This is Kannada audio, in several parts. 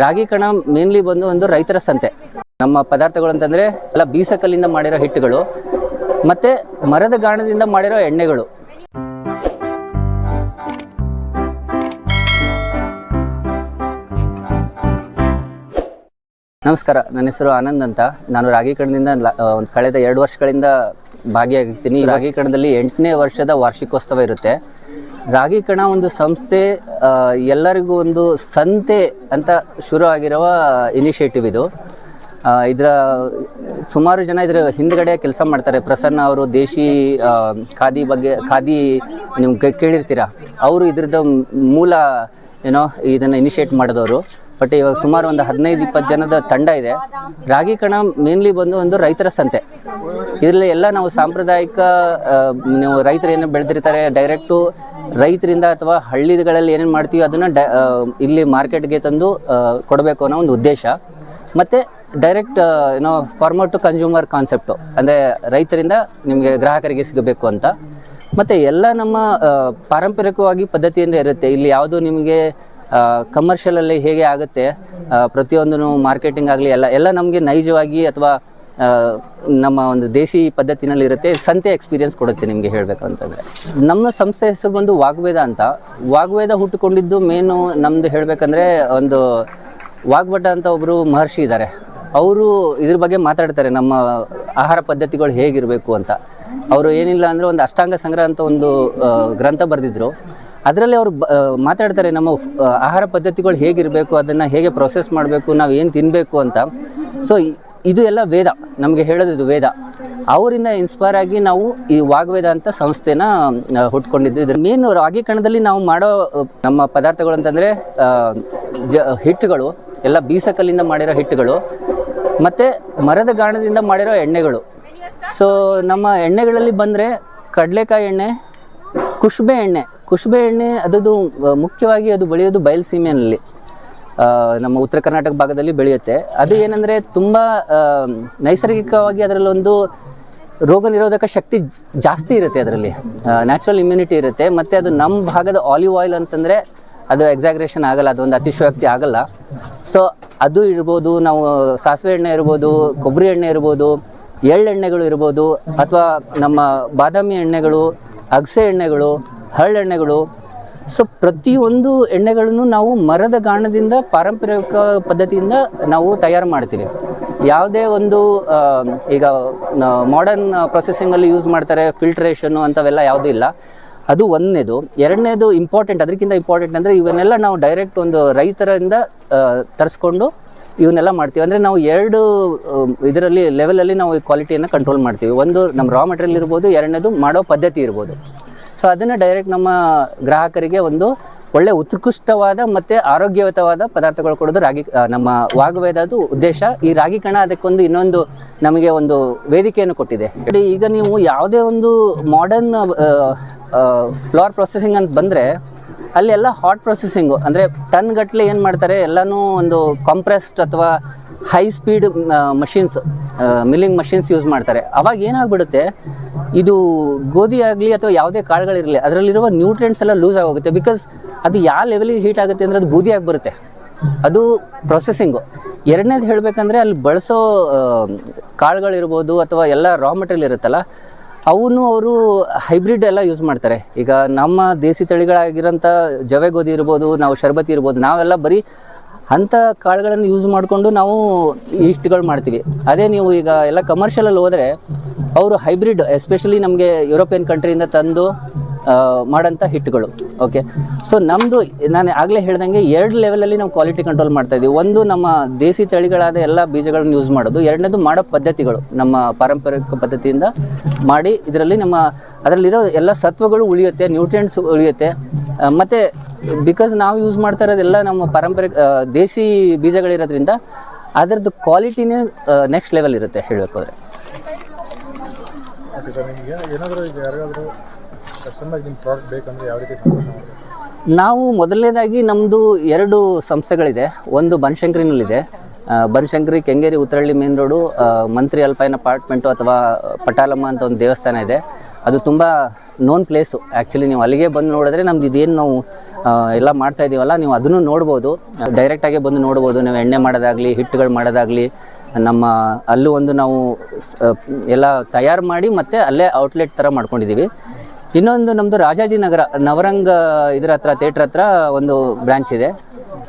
ರಾಗಿ ಕಣ ಮೇನ್ಲಿ ಬಂದು ಒಂದು ರೈತರ ಸಂತೆ. ನಮ್ಮ ಪದಾರ್ಥಗಳು ಅಂತಂದರೆ ಎಲ್ಲ ಬೀಸಕಲ್ಲಿಂದ ಮಾಡಿರೋ ಹಿಟ್ಟುಗಳು, ಮತ್ತು ಮರದ ಗಾಣದಿಂದ ಮಾಡಿರೋ ಎಣ್ಣೆಗಳು. ನಮಸ್ಕಾರ, ನನ್ನ ಹೆಸರು ಆನಂದ್ ಅಂತ. ನಾನು ರಾಗಿ ಕಣದಿಂದ ಒಂದು ಕಳೆದ ಎರಡು ವರ್ಷಗಳಿಂದ ಭಾಗಿಯಾಗಿರ್ತೀನಿ. ರಾಗಿ ಕಣದಲ್ಲಿ ಎಂಟನೇ ವರ್ಷದ ವಾರ್ಷಿಕೋತ್ಸವ ಇರುತ್ತೆ. ರಾಗಿ ಕಣ ಒಂದು ಸಂಸ್ಥೆ ಎಲ್ಲರಿಗೂ ಒಂದು ಸಂತೆ ಅಂತ ಶುರು ಆಗಿರುವ ಇನಿಷಿಯೇಟಿವ್ ಇದು ಇದರ ಸುಮಾರು ಜನ ಇದರ ಹಿಂದ್ಗಡೆ ಕೆಲಸ ಮಾಡ್ತಾರೆ. ಪ್ರಸನ್ನ ಅವರು ದೇಶಿ ಖಾದಿ ಬಗ್ಗೆ, ಖಾದಿ ನಿಮ್ಗೆ ಕೇಳಿರ್ತೀರಾ? ಅವರು ಇದ್ರದ್ದು ಮೂಲ, ಏನೋ ಇದನ್ನು ಇನಿಷಿಯೇಟ್ ಮಾಡಿದವರು. ಬಟ್ ಇವಾಗ ಸುಮಾರು ಒಂದು ಹದಿನೈದು, ಇಪ್ಪತ್ತು ಜನದ ತಂಡ ಇದೆ. ರಾಗಿ ಕಣ ಮೇನ್ಲಿ ಬಂದು ಒಂದು ರೈತರ ಸಂತೆ. ಇದರಲ್ಲಿ ಎಲ್ಲ ನಾವು ಸಾಂಪ್ರದಾಯಿಕ ನೀವು ರೈತರು ಏನು ಬೆಳೆದಿರ್ತಾರೆ ಡೈರೆಕ್ಟು ರೈತರಿಂದ ಅಥವಾ ಹಳ್ಳಿಗಳಲ್ಲಿ ಏನೇನು ಮಾಡ್ತೀವಿ ಅದನ್ನು ಡ ಇಲ್ಲಿ ಮಾರ್ಕೆಟ್ಗೆ ತಂದು ಕೊಡಬೇಕು ಅನ್ನೋ ಒಂದು ಉದ್ದೇಶ. ಮತ್ತು ಡೈರೆಕ್ಟ್ ಏನೋ ಫಾರ್ಮರ್ ಟು ಕನ್ಸ್ಯೂಮರ್ ಕಾನ್ಸೆಪ್ಟು ಅಂದರೆ ರೈತರಿಂದ ನಿಮಗೆ ಗ್ರಾಹಕರಿಗೆ ಸಿಗಬೇಕು ಅಂತ. ಮತ್ತು ಎಲ್ಲ ನಮ್ಮ ಪಾರಂಪರಿಕವಾಗಿ ಪದ್ಧತಿಯಿಂದ ಇರುತ್ತೆ. ಇಲ್ಲಿ ಯಾವುದು ನಿಮಗೆ ಕಮರ್ಷಿಯಲಲ್ಲಿ ಹೇಗೆ ಆಗುತ್ತೆ ಪ್ರತಿಯೊಂದೂ ಮಾರ್ಕೆಟಿಂಗ್ ಆಗಲಿ, ಎಲ್ಲ ಎಲ್ಲ ನಮಗೆ ನೈಜವಾಗಿ ಅಥವಾ ನಮ್ಮ ಒಂದು ದೇಶಿ ಪದ್ಧತಿನಲ್ಲಿ ಇರುತ್ತೆ, ಸಂತೆ ಎಕ್ಸ್ಪೀರಿಯನ್ಸ್ ಕೊಡುತ್ತೆ ನಿಮಗೆ ಹೇಳಬೇಕು ಅಂತಂದರೆ ನಮ್ಮ ಸಂಸ್ಥೆ ಹೆಸರು ಬಂದು ವಾಗ್ವೇದ ಅಂತ. ವಾಗ್ವೇದ ಹುಟ್ಟುಕೊಂಡಿದ್ದು ಮೇನು ನಮ್ಮದು ಹೇಳಬೇಕಂದ್ರೆ ಒಂದು ವಾಗ್ಭಟ ಅಂತ ಒಬ್ಬರು ಮಹರ್ಷಿ ಇದ್ದಾರೆ. ಅವರು ಇದ್ರ ಬಗ್ಗೆ ಮಾತಾಡ್ತಾರೆ, ನಮ್ಮ ಆಹಾರ ಪದ್ಧತಿಗಳು ಹೇಗಿರಬೇಕು ಅಂತ. ಅವರು ಏನಿಲ್ಲ ಅಂದರೆ ಒಂದು ಅಷ್ಟಾಂಗ ಸಂಗ್ರಹ ಅಂತ ಒಂದು ಗ್ರಂಥ ಬರೆದಿದ್ರು. ಅದರಲ್ಲಿ ಅವರು ಮಾತಾಡ್ತಾರೆ ನಮ್ಮ ಆಹಾರ ಪದ್ಧತಿಗಳು ಹೇಗಿರಬೇಕು, ಅದನ್ನು ಹೇಗೆ ಪ್ರೊಸೆಸ್ ಮಾಡಬೇಕು, ನಾವು ಏನು ತಿನ್ನಬೇಕು ಅಂತ. ಸೊ ಇದು ಎಲ್ಲ ವೇದ. ನಮಗೆ ಹೇಳೋದು ಇದು ವೇದ. ಅವರಿಂದ ಇನ್ಸ್ಪೈರ್ ಆಗಿ ನಾವು ಈ ವಾಗ್ವೇದ ಅಂತ ಸಂಸ್ಥೆನ ಹುಟ್ಕೊಂಡಿದ್ದು. ಇದ್ರ ಮೇನ್ ರಾಗಿ ಕಣದಲ್ಲಿ ನಾವು ಮಾಡೋ ನಮ್ಮ ಪದಾರ್ಥಗಳು ಅಂತಂದರೆ ಜ, ಹಿಟ್ಟುಗಳು, ಎಲ್ಲ ಬೀಸಕಲ್ಲಿಂದ ಮಾಡಿರೋ ಹಿಟ್ಟುಗಳು, ಮತ್ತು ಮರದ ಗಾಣದಿಂದ ಮಾಡಿರೋ ಎಣ್ಣೆಗಳು. ಸೊ ನಮ್ಮ ಎಣ್ಣೆಗಳಲ್ಲಿ ಬಂದರೆ ಕಡಲೆಕಾಯಿ ಎಣ್ಣೆ, ಕುಷ್ಬೆ ಎಣ್ಣೆ ಕುಷ್ಬೆ ಎಣ್ಣೆ ಅದದು ಮುಖ್ಯವಾಗಿ ಅದು ಬೆಳೆಯೋದು ಬಯಲುಸೀಮೆಯಲ್ಲಿ ನಮ್ಮ ಉತ್ತರ ಕರ್ನಾಟಕ ಭಾಗದಲ್ಲಿ ಬೆಳೆಯುತ್ತೆ. ಅದು ಏನಂದರೆ ತುಂಬ ನೈಸರ್ಗಿಕವಾಗಿ ಅದರಲ್ಲೊಂದು ರೋಗ ನಿರೋಧಕ ಶಕ್ತಿ ಜಾಸ್ತಿ ಇರುತ್ತೆ ಅದರಲ್ಲಿ. ನ್ಯಾಚುರಲ್ ಇಮ್ಯುನಿಟಿ ಇರುತ್ತೆ. ಮತ್ತು ಅದು ನಮ್ಮ ಭಾಗದ ಆಲಿವ್ ಆಯಿಲ್ ಅಂತಂದರೆ ಅದು ಎಕ್ಸಾಗ್ರೇಷನ್ ಆಗಲ್ಲ ಅದೊಂದು ಅತಿಶಯೋಕ್ತಿ ಆಗಲ್ಲ. ಸೊ ಅದು ಇರ್ಬೋದು, ನಾವು ಸಾಸಿವೆ ಎಣ್ಣೆ ಇರ್ಬೋದು, ಕೊಬ್ಬರಿ ಎಣ್ಣೆ ಇರ್ಬೋದು, ಎಳ್ಳೆಣ್ಣೆಗಳು ಇರ್ಬೋದು, ಅಥವಾ ನಮ್ಮ ಬಾದಾಮಿ ಎಣ್ಣೆಗಳು ಅಗಸೆ ಎಣ್ಣೆಗಳು ಹರಳೆಣ್ಣೆಗಳು ಸೊ ಪ್ರತಿಯೊಂದು ಎಣ್ಣೆಗಳನ್ನು ನಾವು ಮರದ ಗಾಣದಿಂದ ಪಾರಂಪರಿಕ ಪದ್ಧತಿಯಿಂದ ನಾವು ತಯಾರು ಮಾಡ್ತೀವಿ. ಯಾವುದೇ ಒಂದು ಈಗ ಮಾಡರ್ನ್ ಪ್ರೊಸೆಸಿಂಗಲ್ಲಿ ಯೂಸ್ ಮಾಡ್ತಾರೆ ಫಿಲ್ಟ್ರೇಷನ್ನು ಅಂಥವೆಲ್ಲ ಯಾವುದೂ ಇಲ್ಲ. ಅದು ಒಂದನೇದು. ಎರಡನೇದು ಇಂಪಾರ್ಟೆಂಟ್ ಅದಕ್ಕಿಂತ ಇಂಪಾರ್ಟೆಂಟ್ ಅಂದರೆ ಇವನ್ನೆಲ್ಲ ನಾವು ಡೈರೆಕ್ಟ್ ಒಂದು ರೈತರಿಂದ ತರಿಸ್ಕೊಂಡು ಇವನ್ನೆಲ್ಲ ಮಾಡ್ತೀವಿ. ಅಂದರೆ ನಾವು ಎರಡು ಇದರಲ್ಲಿ ಲೆವೆಲಲ್ಲಿ ನಾವು ಈ ಕ್ವಾಲಿಟಿಯನ್ನು ಕಂಟ್ರೋಲ್ ಮಾಡ್ತೀವಿ. ಒಂದು ನಮ್ಮ ರಾ ಮೆಟೀರಿಯಲ್ ಇರ್ಬೋದು, ಎರಡನೇದು ಮಾಡೋ ಪದ್ಧತಿ ಇರ್ಬೋದು. ಸೊ ಅದನ್ನು ಡೈರೆಕ್ಟ್ ನಮ್ಮ ಗ್ರಾಹಕರಿಗೆ ಒಂದು ಒಳ್ಳೆ ಉತ್ಕೃಷ್ಟವಾದ ಮತ್ತು ಆರೋಗ್ಯಯುತವಾದ ಪದಾರ್ಥಗಳು ಕೊಡೋದು ರಾಗಿ ನಮ್ಮ ವಾಗವೇದದು ಉದ್ದೇಶ. ಈ ರಾಗಿ ಕಣ ಅದಕ್ಕೊಂದು ಇನ್ನೊಂದು ನಮಗೆ ಒಂದು ವೇದಿಕೆಯನ್ನು ಕೊಟ್ಟಿದೆ. ಈಗ ನೀವು ಯಾವುದೇ ಒಂದು ಮಾಡರ್ನ್ ಫ್ಲೋರ್ ಪ್ರೊಸೆಸಿಂಗ್ ಅಂತ ಬಂದರೆ ಅಲ್ಲಿ ಎಲ್ಲ ಹಾಟ್ ಪ್ರೊಸೆಸಿಂಗು ಅಂದರೆ ಟನ್ ಗಟ್ಟಲೆ ಏನು ಮಾಡ್ತಾರೆ, ಎಲ್ಲನೂ ಒಂದು ಕಾಂಪ್ರೆಸ್ಡ್ ಅಥವಾ high speed machines milling machines use ಮಾಡ್ತಾರೆ. ಅವಾಗ ಏನಾಗ್ಬಿಡುತ್ತೆ, ಇದು ಗೋಧಿ ಆಗಲಿ ಅಥವಾ ಯಾವುದೇ ಕಾಳುಗಳಿರಲಿ, ಅದರಲ್ಲಿರುವ ನ್ಯೂಟ್ರಿಯೆಂಟ್ಸ್ ಎಲ್ಲ ಲೂಸ್ ಆಗೋಗುತ್ತೆ. ಬಿಕಾಸ್ ಅದು ಯಾವ ಲೆವೆಲಿಗೆ ಹೀಟ್ ಆಗುತ್ತೆ ಅಂದರೆ ಅದು ಬೂದಿಯಾಗಿ ಬರುತ್ತೆ ಅದು ಪ್ರೊಸೆಸಿಂಗು ಎರಡನೇದು ಹೇಳಬೇಕಂದ್ರೆ ಅಲ್ಲಿ ಬಳಸೋ ಕಾಳುಗಳಿರ್ಬೋದು ಅಥವಾ ಎಲ್ಲ ರಾ ಮೆಟೀರಿಯಲ್ ಇರುತ್ತಲ್ಲ ಅವನು, ಅವರು ಹೈಬ್ರಿಡ್ ಎಲ್ಲ ಯೂಸ್ ಮಾಡ್ತಾರೆ. ಈಗ ನಮ್ಮ ದೇಸಿ ತಳಿಗಳಾಗಿರೋಂಥ ಜವೆ ಗೋಧಿ ಇರ್ಬೋದು, ನಾವು ಶರ್ಬತಿ ಇರ್ಬೋದು, ನಾವೆಲ್ಲ ಬರೀ ಅಂಥ ಕಾಳುಗಳನ್ನು ಯೂಸ್ ಮಾಡಿಕೊಂಡು ನಾವು ಇಷ್ಟುಗಳು ಮಾಡ್ತೀವಿ. ಅದೇ ನೀವು ಈಗ ಎಲ್ಲ ಕಮರ್ಷಿಯಲಲ್ಲಿ ಹೋದರೆ, ಅವರು ಹೈಬ್ರಿಡ್ ಎಸ್ಪೆಷಲಿ ನಮಗೆ ಯುರೋಪಿಯನ್ ಕಂಟ್ರಿಯಿಂದ ತಂದು ಮಾಡೋಂಥ ಹಿಟ್ಟುಗಳು ಓಕೆ ಸೊ ನಮ್ಮದು ನಾನು ಆಗಲೇ ಹೇಳ್ದಂಗೆ ಎರಡು ಲೆವೆಲಲ್ಲಿ ನಾವು ಕ್ವಾಲಿಟಿ ಕಂಟ್ರೋಲ್ ಮಾಡ್ತಾ ಇದ್ದೀವಿ ಒಂದು ನಮ್ಮ ದೇಸಿ ತಳಿಗಳಾದ ಎಲ್ಲ ಬೀಜಗಳನ್ನು ಯೂಸ್ ಮಾಡೋದು, ಎರಡನೇದು ಮಾಡೋ ಪದ್ಧತಿಗಳು, ನಮ್ಮ ಪಾರಂಪರಿಕ ಪದ್ಧತಿಯಿಂದ ಮಾಡಿ ಇದರಲ್ಲಿ ನಮ್ಮ, ಅದರಲ್ಲಿರೋ ಎಲ್ಲ ಸತ್ವಗಳು ಉಳಿಯುತ್ತೆ ನ್ಯೂಟ್ರಿಯೆಂಟ್ಸ್ ಉಳಿಯುತ್ತೆ. ಮತ್ತು ಬಿಕಾಸ್ ನಾವು ಯೂಸ್ ಮಾಡ್ತಾ ಇರೋದೆಲ್ಲ ನಮ್ಮ ಪಾರಂಪರಿಕ ದೇಸಿ ಬೀಜಗಳಿರೋದ್ರಿಂದ ಅದರದ್ದು ಕ್ವಾಲಿಟಿನೇ ನೆಕ್ಸ್ಟ್ ಲೆವೆಲ್ ಇರುತ್ತೆ, ಹೇಳಬೇಕು ನಾವು ಮೊದಲನೇದಾಗಿ ನಮ್ಮದು ಎರಡು ಸಂಸ್ಥೆಗಳಿದೆ. ಒಂದು ಬನಶಂಕರಿನಲ್ಲಿದೆ. Banashankari Kengeri Uttarahalli main road Mantri Alpine apartment ಅಥವಾ ಪಟಾಲಮ್ಮ ಅಂತ ಒಂದು ದೇವಸ್ಥಾನ ಇದೆ. ಅದು ತುಂಬ ನೋನ್ ಪ್ಲೇಸು ಆ್ಯಕ್ಚುಲಿ ನೀವು ಅಲ್ಲಿಗೆ ಬಂದು ನೋಡಿದ್ರೆ ನಮ್ದು ಇದೇನು ನಾವು ಎಲ್ಲ ಮಾಡ್ತಾ ಇದ್ದೀವಲ್ಲ ನೀವು ಅದನ್ನು ನೋಡ್ಬೋದು. ಡೈರೆಕ್ಟಾಗೆ ಬಂದು ನೋಡ್ಬೋದು. ನಾವು ಎಣ್ಣೆ ಮಾಡೋದಾಗಲಿ, ಹಿಟ್ಟುಗಳು ಮಾಡೋದಾಗಲಿ, ನಮ್ಮ ಅಲ್ಲೂ ಒಂದು ನಾವು ಎಲ್ಲ ತಯಾರು ಮಾಡಿ ಮತ್ತೆ ಅಲ್ಲೇ ಔಟ್ಲೆಟ್ ಥರ ಮಾಡ್ಕೊಂಡಿದ್ದೀವಿ. ಇನ್ನೊಂದು ನಮ್ಮದು ರಾಜಾಜಿನಗರ ನವರಂಗ ಇದ್ರ ಹತ್ರ, ಥಿಯೇಟ್ರ್ ಹತ್ರ ಒಂದು ಬ್ರ್ಯಾಂಚ್ ಇದೆ.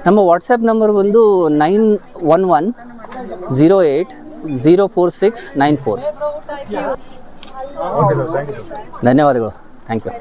ನಮ್ಮ ವಾಟ್ಸಪ್ ನಂಬರ್ ಬಂದು nine one one zero eight zero four six nine four. ಧನ್ಯವಾದಗಳು. Thank you.